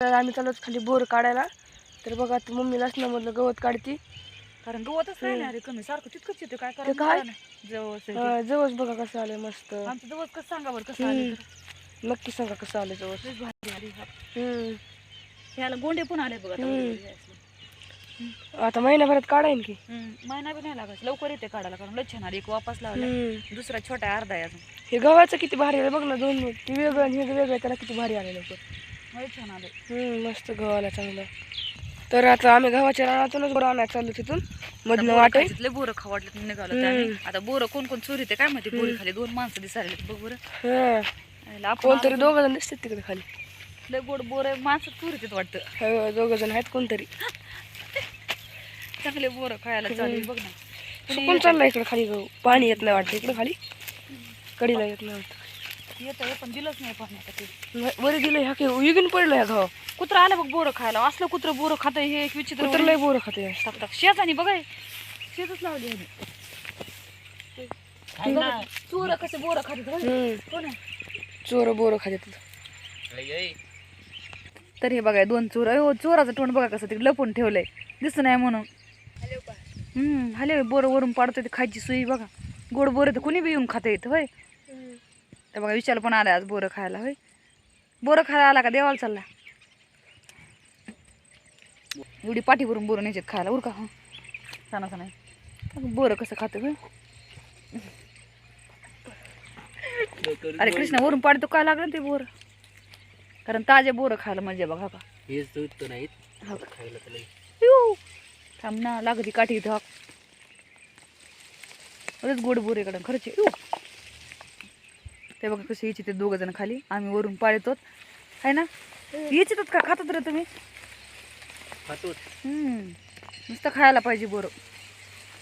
तर आम्ही चाललोच खाली बोर काढायला तर बघा आता मम्मीलाच ना मधलं गवत काढती कारण गवतच नाही ना रे कमी सारखं तितकंच येतं काय ते. जवळ ते. अं, बघा कसं आलंय मस्त आमचं जवळ कसं सांगा बरं कसं आलं तर. नक्की सांगा कसं आलंय जवळ लयच भारी आली. हम्म. ह्याला गोंडे पण आले बघा आता हम्म. वरती असले. आता महिन्याभरात काढायन की हम्म. महिना बी नाही लागत लवकर येते काढायला कारण लय छान आली एक वापस लावला हम्म. दुसरा छोटा अर्धा आहे अजून हे गव्हाचं किती भारी आलं बघ ना दोन ते वेगळं आणि हे वेगळं त्याला किती भारी आलं लवकर छान आले हम्म, मस्त गव्हाला चांगलं. तर आता आम्ही गव्हाच्या रानातूनच बोर आणायला चाललो तिथून. मधनं वाटे. लय बोरं खाऊ वाटलं निघालं आम्ही. आता बोरं कोण कोण चोरी ते काय माहिती? बोरी खाली दोन माणसं दिसायला लागलीत. बघ बरं. हा. आपण कोणतरी. दोघ जण दिसतात तिकडे खाली. लय गोड बोर माणसं चोरीत वाटतं. दोघ जण आहेत कोणतरी. चांगले बोरं खायला चालू आहे, बघ ना. कुणी सुकून चाललाय इकडे खाली गहू. पाणी येत नाही वाटतं इकडे खाली. कडीला येत नाही वाटतं. येत आहे पण दिलंच नाही दिलं ह्या की युगीन पडलं ह्या कुत्रं आलं बघ बोरं खायला. असलं कुत्रं बोरं खात हे एक विचित्र कुत्र लय बोर खाते टाक टाक. शेत आणि बघाय शेतच लावली चोर कसे बोरं. हम्म. कोण आहे? चोर बोर खाते तर हे बघाय दोन चोर. अयो चोराचं तोंड बघा कसं ते लपून ठेवलंय. दिसत नाही म्हणून. हम्म हले बोरं वरून पाडतो ते खायची सुई बघा. गोड बोरं तर कुणी बी येऊन खाता येतं होय. तर बघा विचार पण आलाय आज बोरं खायला होय. बोरं खायला आला का? देवाला चालला. एवढी पाठीवरून बोरं न्यायचे खायला उरका. हा. सांगा नाही बोरं कसं खातं होय? अरे कृष्णा वरून पाडतो काय लागलं ते बोर. कारण ताजे बोरं खायला मजा आहे बघा का हेच दूध तर नाहीत? खायला तर थांब ना लागती काठी बरेच गोड बोर इकडं खरंच ते बघा कसे यायचे ते दोघं जण खाली. आम्ही वरून पाळतो आहे ना? यायचेतात का? खातात रे तुम्ही? खातोच हम्म. नुसतं खायला पाहिजे बोरं.